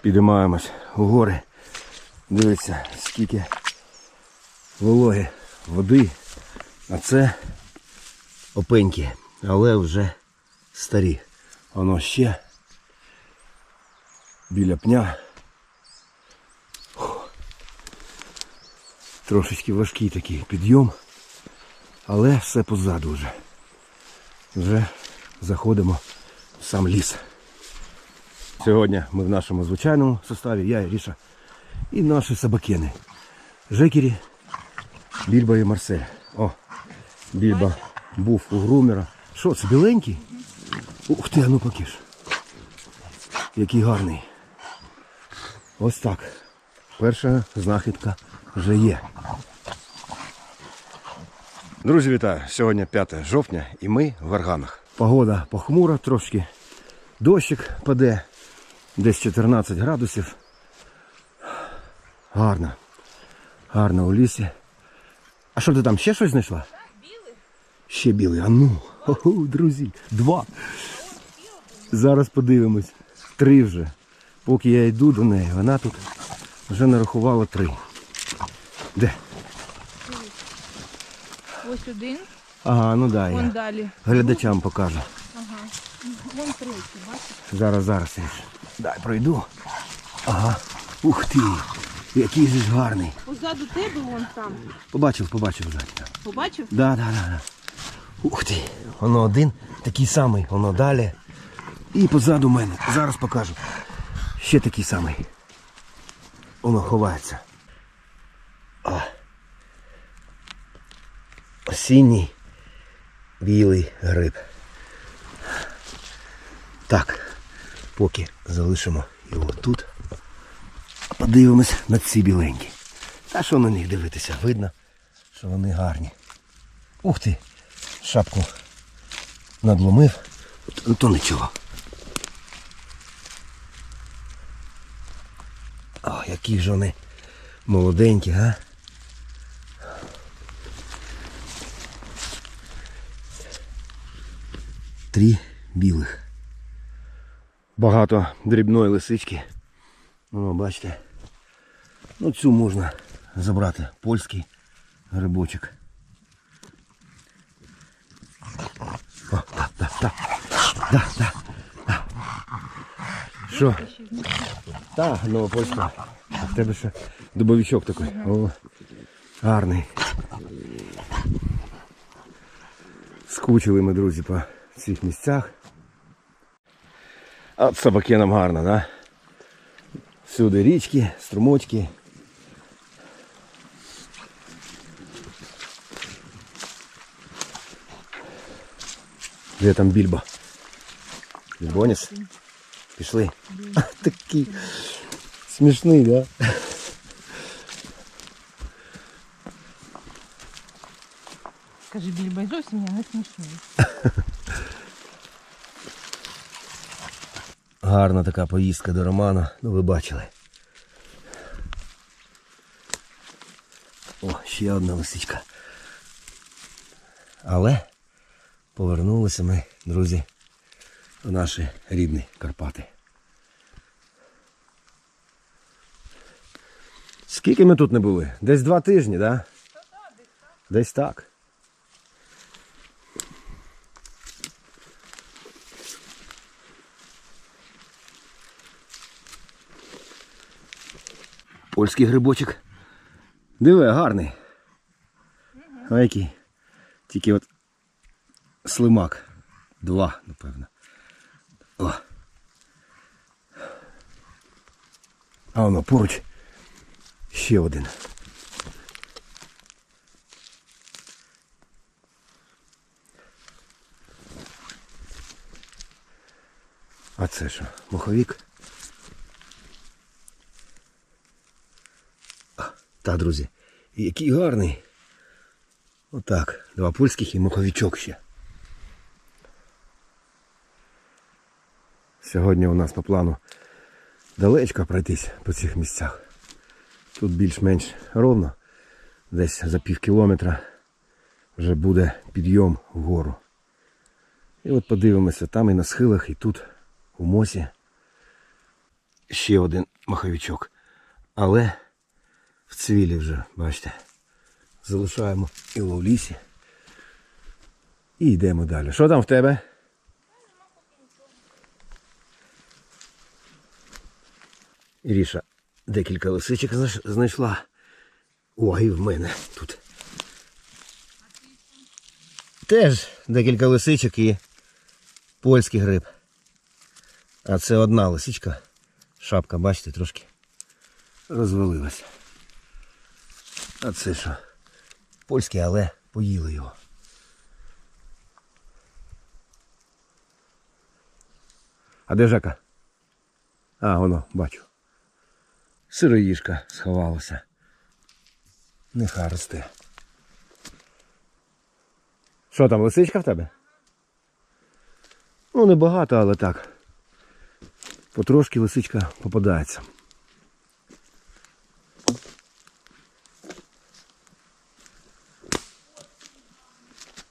Підіймаємось у гори. Дивіться, скільки вологи, води. А це опеньки, але вже старі. Воно ще біля пня. Трошечки важкий такий підйом, але все позаду вже. Вже заходимо в сам ліс. Сьогодні ми в нашому звичайному составі, я і Ріша, і наші собакени. Жекері, Більба і Марсель. О, Більба був у грумера. Що, це біленький? Ух ти, а ну покиш. Який гарний. Ось так. Перша знахідка вже є. Друзі, вітаю! Сьогодні 5 жовтня і ми в Варганах. Погода похмура трошки. Дощик паде. Десь 14 градусів. Гарно. Гарно у лісі. А що ти там ще щось знайшла? білий. Ще білий. А ну. Хо-хо, друзі. Два. Зараз подивимось. Три вже. Поки я йду до неї, вона тут вже нарахувала три. Де? Ось один, Ага, ну да, вон я далі. глядачам покажу. Вон третій, бачиш? Зараз, зараз, Ріш. Дай пройду. Ага. Ух ти! Який же ж гарний. Позаду тебе вон там. Побачив, побачив ззаді. Побачив? Да, да, да, да. Ух ти. Воно один, такий самий, воно далі. І позаду мене. Зараз покажу. Ще такий самий. Воно ховається. А. Осінній білий гриб. Так, поки залишимо його тут. Подивимось на ці біленькі. Та що на них дивитися? Видно, що вони гарні. Ух ти! Шапку надломив. То, то нічого. О, які ж вони молоденькі, га? Три білих. Багато дрібної лисички. О, бачите. Ну цю можна забрати. Польський грибочок. О, так, так, так. Да, да. Що? Так, нова польська. А в тебе ще дубовичок такий. О, гарний. Скучили ми, друзі, по цих місцях. А от собаки нам гарно, да? Всюди річки, струмочки. Де там більбо? Більбоніс? Пішли. А, такий смішний, да? Скажи, більбай зовсім я не смішний. Гарна така поїздка до Романа, ну ви бачили. О, ще одна лисичка. Але повернулися ми, друзі, в наші рідні Карпати. Скільки ми тут не були? Десь два тижні, так? Да? Десь так. Польський грибочок. Диви, гарний. А який? Тільки от слимак. Два, напевно. О. А воно поруч ще один. А це що? Моховік? Та, друзі, який гарний. Отак. Два польських і моховичок ще. Сьогодні у нас по плану далечко пройтись по цих місцях. Тут більш-менш ровно. Десь за пів кілометра вже буде підйом вгору. І от подивимося, там і на схилах, і тут, у мосі. ще один маховичок. Але в цвілі вже, бачите, залишаємо його в лісі. І йдемо далі. Що там в тебе? Іріша декілька лисичок знайш- знайшла. Ой, і в мене тут. Теж декілька лисичок і польський гриб. А це одна лисичка. Шапка, бачите, трошки розвалилась. А це що? Польський, але поїли його. А де Жека? А, воно, бачу. Сироїжка сховалася. Нехай росте. Що там, лисичка в тебе? Ну, небагато, але так. Потрошки лисичка попадається.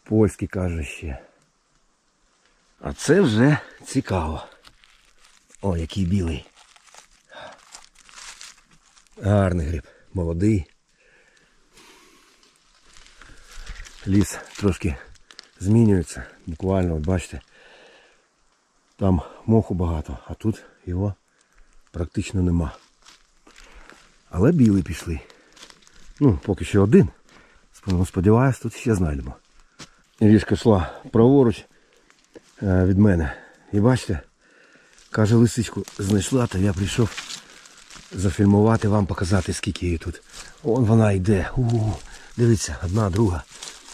Польський каже ще. А це вже цікаво. О, який білий. Гарний гриб, молодий. Ліс трошки змінюється. Буквально, от бачите, там моху багато, а тут його практично нема. Але білий пішли. Ну, поки що один. Сподіваюсь, тут ще знайдемо. Ріжка йшла праворуч е, від мене. І бачите, каже, лисичку знайшла, то я прийшов зафільмувати вам, показати, скільки її тут. Вон вона йде. У, дивіться, одна, друга,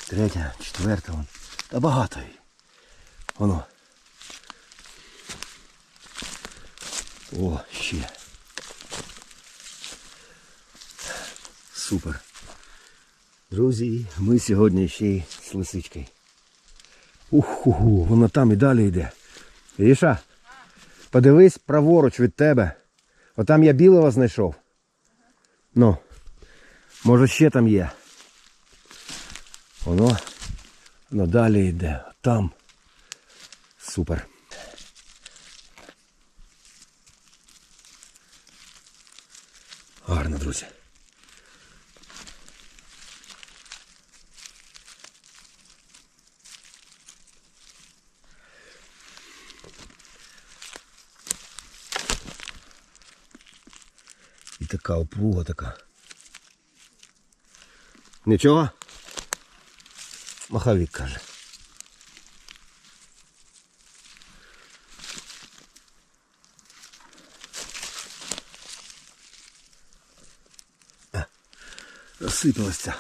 третя, четверта. Вон. Та багато її. Воно. О, ще. Супер. Друзі, ми сьогодні ще й з лисичкою. Уху, вона там і далі йде. Іша, подивись праворуч від тебе. Отам я білого знайшов. Ну, може ще там є. Воно, воно далі йде. Там. Супер. Гарно, друзі. Така опруга така. Нічого? Маховик каже. Ця.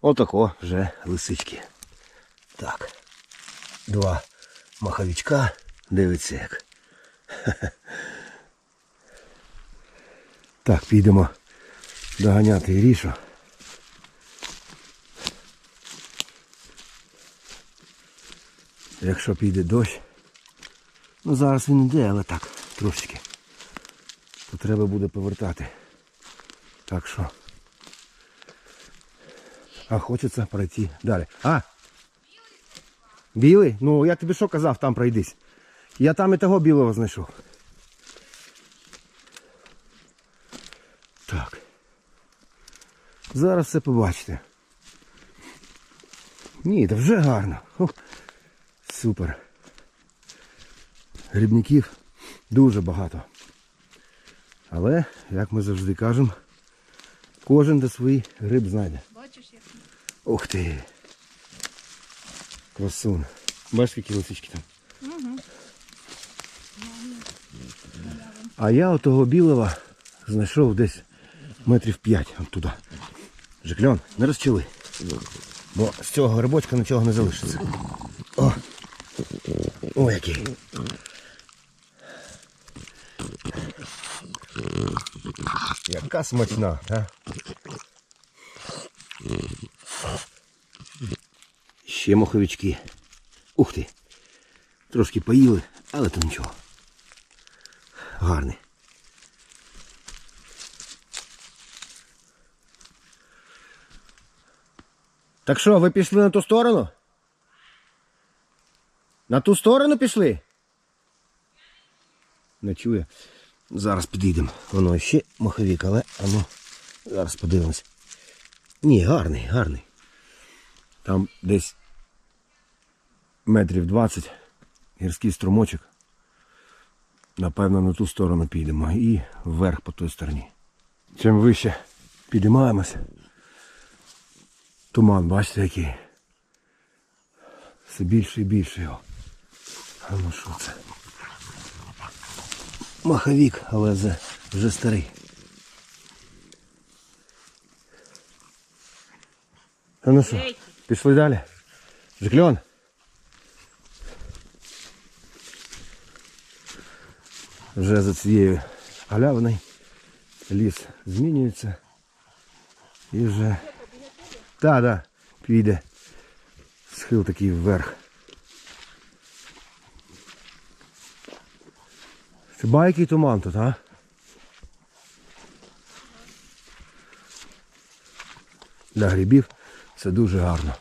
Отако вже лисички. Так. Два маховичка. Дивиться як. Так, підемо доганяти Ірішу. Якщо піде дощ. Ну зараз він йде, але так, трошечки. То треба буде повертати. Так що. А хочеться пройти далі. А! Білий? Ну я тобі що казав, там пройдись. Я там і того білого знайшов. Так. Зараз все побачите. Ні, та вже гарно. О, супер. Грибників дуже багато. Але, як ми завжди кажемо, кожен де свій гриб знайде. Бачиш, як Ух ти. Красун. Бачиш, які лисички там. А я отого білого знайшов десь метрів 5 от туди. Жикльон, не розчили. Бо з цього грибочка нічого не залишиться. О! О, який. Яка смачна, а? Ще моховички. Ух ти. Трошки поїли, але то нічого. Гарний. Так що, ви пішли на ту сторону? На ту сторону пішли? Не чує. Зараз підійдемо. Воно ще маховік, але ану, зараз подивимось. Ні, гарний, гарний. Там десь метрів 20 гірський струмочок. Напевно, на ту сторону підемо і вверх по той стороні. Чим вище підіймаємося. Туман, бачите, який. Все більше і більше його. А ну що це? Маховік, але вже, вже старий. А ну що, пішли далі. Жикльон. Вже за цією галявиною ліс змінюється. І вже... Так, так, піде. Схил такий вверх. Це байкий туман тут, а? Для грибів це дуже гарно.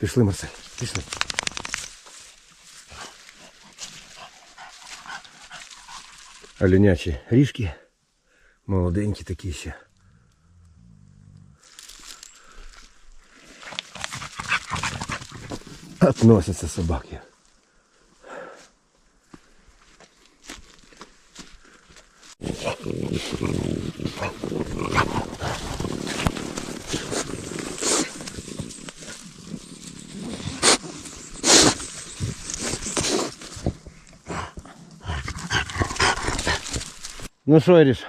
Пішли, Марсель, пішли. Оленячі ріжки. Молоденькі такі ще. Относяться собаки. Ну що, Іріш,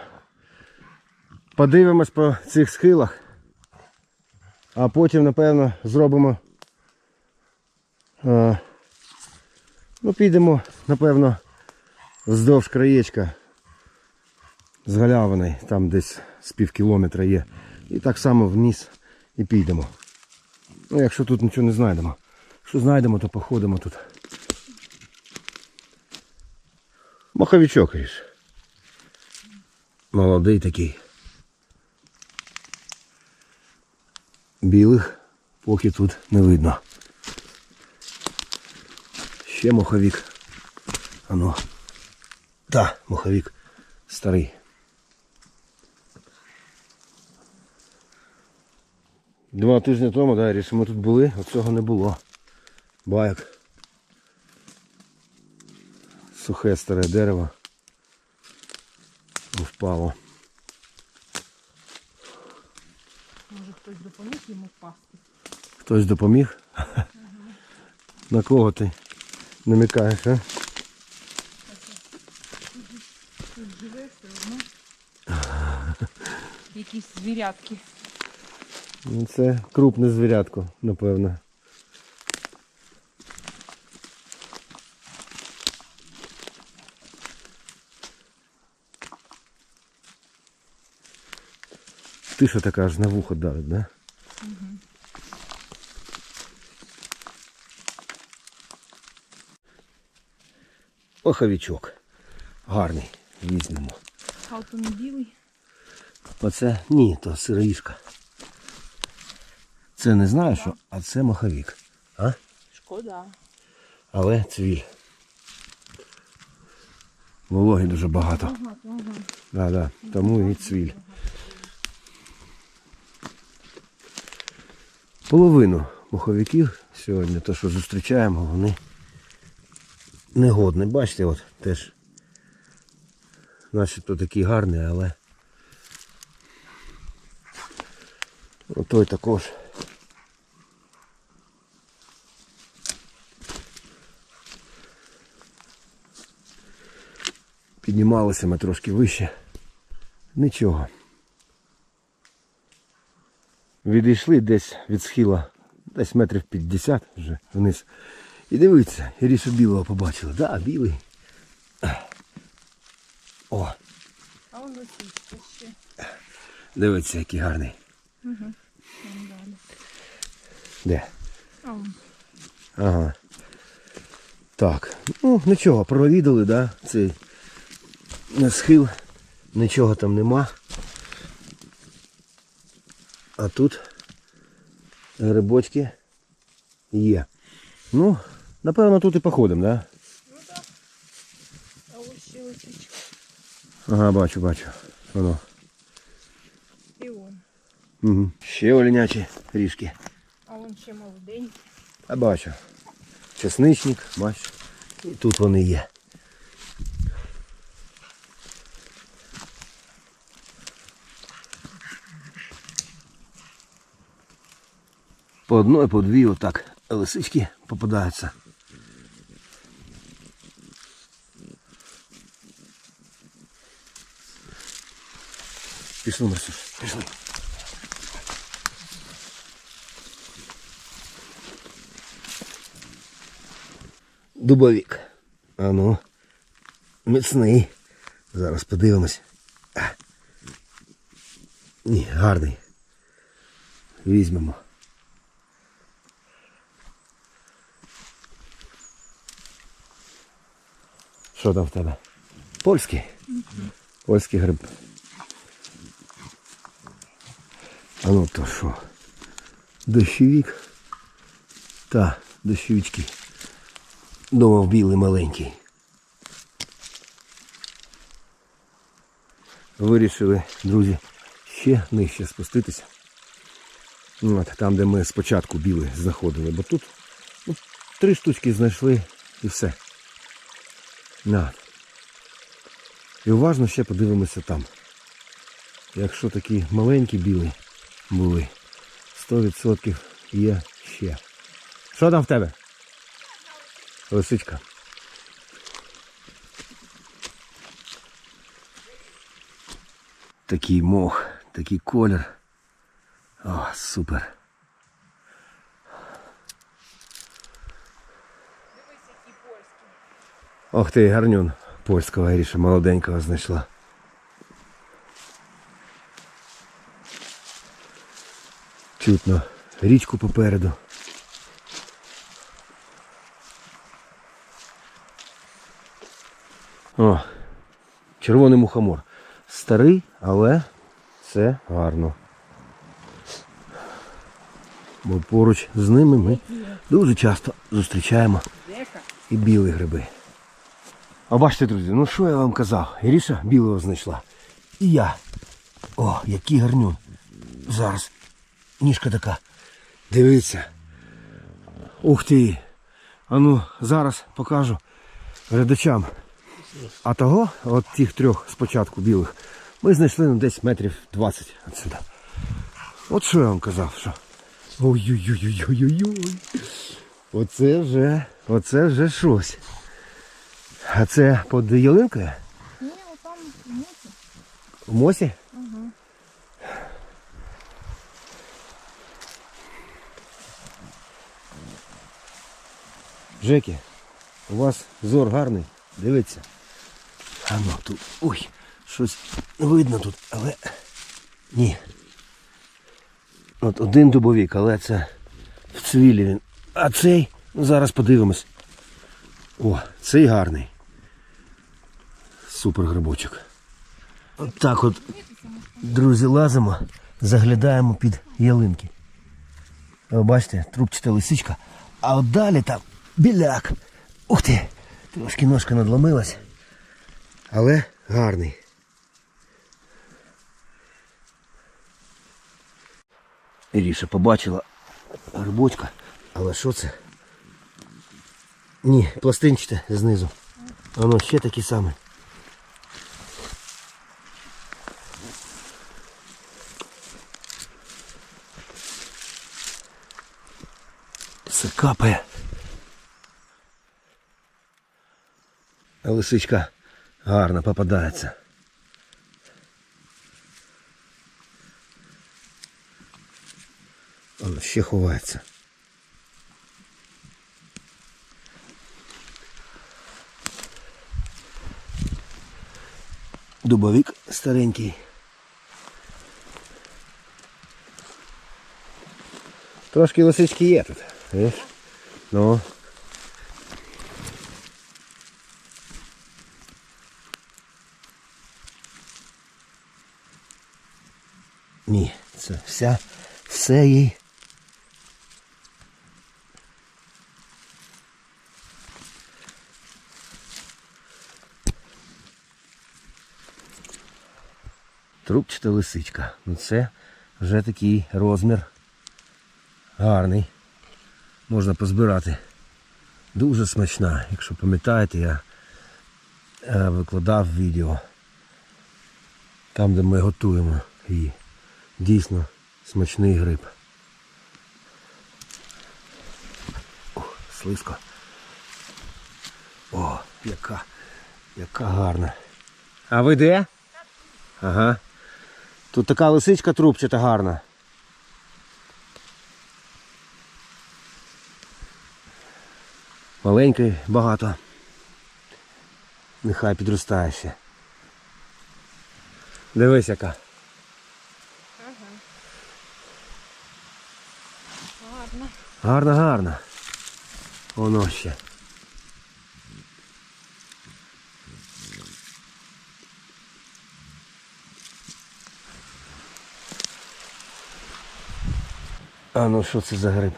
подивимось по цих схилах, а потім, напевно, зробимо. А, ну, підемо, напевно, вздовж краєчка з галявини, там десь з пів кілометра є. І так само вниз і підемо. Ну, якщо тут нічого не знайдемо. Якщо знайдемо, то походимо тут. Маховичок, Іріш. Молодий такий. Білих поки тут не видно. Ще моховик. Ано. Та, моховик старий. Два тижні тому, да, Іріш, ми тут були, от цього не було. Байок. Сухе старе дерево. Впало. Може хтось допоміг йому впасти. Хтось допоміг? На кого ти намікаєш, а? Тут живе все одно. Якісь звірятки. Ну, це крупне звірятко, напевно. Тиша така аж на вухо давить, да? Оховічок. Гарний. Візьмемо. А він білий. Оце ні, то сироїшка. Це не знаю що, а це маховік. А? Шкода. Але цвіль. Вологи дуже багато. Ага, ага. Да, да. Тому і цвіль. Половину маховиків сьогодні, то що зустрічаємо, вони негодні. Бачите, от теж начебто такий гарний, але той також. Піднімалися ми трошки вище. Нічого. Відійшли десь від схила, десь метрів 50 вже вниз. І дивіться, і рішу білого побачили. Да, білий. О, А он лисичка ще. дивіться, який гарний. Угу. Де? А он. Ага. Так. Ну, нічого, провідали, да, цей на схил. Нічого там нема. А тут грибочки є. Ну, напевно, тут і походимо, да? Ну так. А ось ще лисичка. Ага, бачу, бачу. Воно. І он. Угу. Ще оленячі ріжки. А он ще молоденький. А бачу. Чесничник, бачу. І тут вони є. По одной, по дві отак лисички попадаються. Пішли, Марсюш, пішли. Дубовік. А ну, міцний. Зараз подивимось. Ні, гарний. Візьмемо. Що там в тебе? Польський? Польський гриб. А ну то що? Дощовик? Та, дощовички. Думав білий маленький. Вирішили, друзі, ще нижче спуститися. Ну, От, там, де ми спочатку біли знаходили, бо тут ну, три штучки знайшли і все. На. І уважно ще подивимося там. Якщо такі маленькі білі були, 100% є ще. Що там в тебе? Лисичка. Такий мох, такий колір. О, супер. Дивись, який польський. Ох ти, гарнюн. Польського Аріша молоденького знайшла. Чутно річку попереду. О, червоний мухомор. Старий, але це гарно. Бо поруч з ними ми дуже часто зустрічаємо і білі гриби. А бачите, друзі, ну що я вам казав? Іріша білого знайшла. І я. О, який гарнюн. Зараз. Ніжка така. Дивіться. Ух ти. А ну, зараз покажу глядачам. А того, от тих трьох спочатку білих, ми знайшли ну, десь метрів 20 отсюда. От що я вам казав, що. Ой-ой-ой-ой-ой-ой. Оце вже, оце вже щось. А це під ялинкою? Ні, отам ні. В мосі? Ага. Жеки, у вас зор гарний. Дивіться. А ну тут. Ой, щось видно тут, але. Ні. От один дубовік, але це в цвілі він. А цей, ну зараз подивимось. О, цей гарний. Супер грибочок. От так от, друзі, лазимо, заглядаємо під ялинки. Ви бачите, трубчата лисичка. А от далі там біляк. Ух ти! Трошки ножка надломилась. Але гарний. Іріша побачила грибочка. Але що це? Ні, пластинчате знизу. Воно ще такі самі. капає. А лисичка гарно попадається. Воно ще ховається. Дубовик старенький. Трошки лисички є тут. Видиш? Ну. Ні, це вся все їй. Трубчата лисичка. Ну це вже такий розмір. Гарний. Можна позбирати. Дуже смачна. Якщо пам'ятаєте, я е, викладав відео. Там, де ми готуємо її. Дійсно смачний гриб. О, слизько. О, яка, яка гарна. А ви де? Ага. Тут така лисичка трубчата гарна. Маленької багато. Нехай підростає ще. Дивись яка. Гарна, гарна. Воно ще. А ну що це за гриб?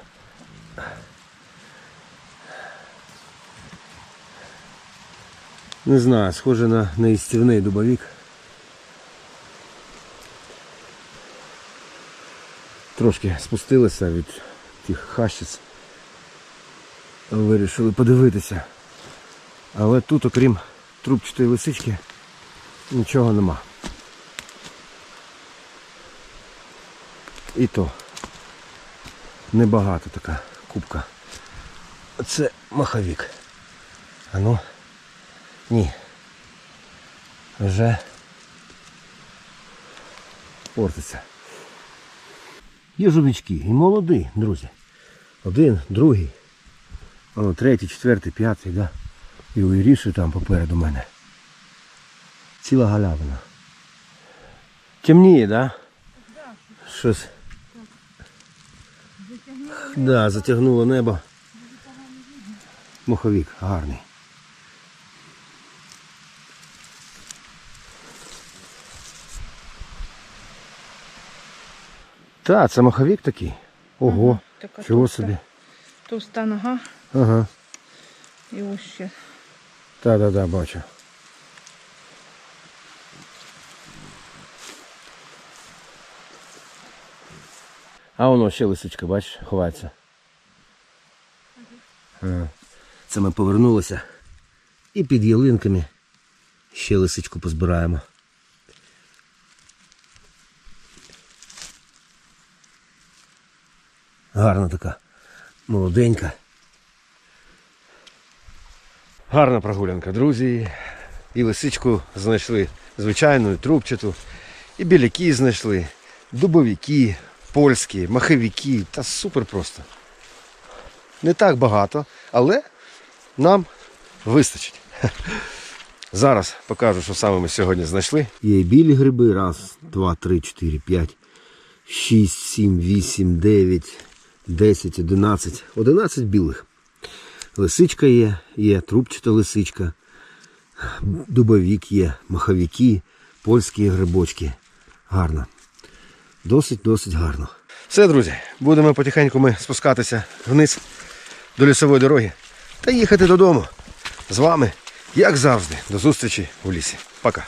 Не знаю, схоже на неїстівний дубовік. Трошки спустилися від тих хащиць. Вирішили подивитися. Але тут, окрім трубчатої лисички, нічого нема. І то небагато така кубка. Це маховік. А ну, ні. Вже портиться. Є жовички і молоді, друзі. Один, другий. О, третій, четвертий, п'ятий, да. І уйріші там попереду мене. Ціла галявина. Темніє, да? Щось. Да, затягнуло небо. Моховік гарний. Так, це маховік такий. Ого, Така чого товста. собі. Товста нога Ага. і ось ще. Так, так, так, бачу. А воно ще лисичка, бачиш, ховається. Ага. Це ми повернулися. І під ялинками ще лисичку позбираємо. Гарна така, молоденька. Гарна прогулянка, друзі. І лисичку знайшли звичайну, трубчату. І біляки знайшли, дубовики, польські, маховики. Та супер просто. Не так багато, але нам вистачить. Зараз покажу, що саме ми сьогодні знайшли. Є і білі гриби. Раз, два, три, чотири, п'ять, шість, сім, вісім, дев'ять, десять, одинадцять. Одинадцять білих. Лисичка є, є трубчата лисичка, дубовік є, маховики, польські грибочки. Гарно. Досить-досить гарно. Все, друзі, будемо потихеньку ми спускатися вниз до лісової дороги та їхати додому. З вами, як завжди, до зустрічі у лісі. Пока.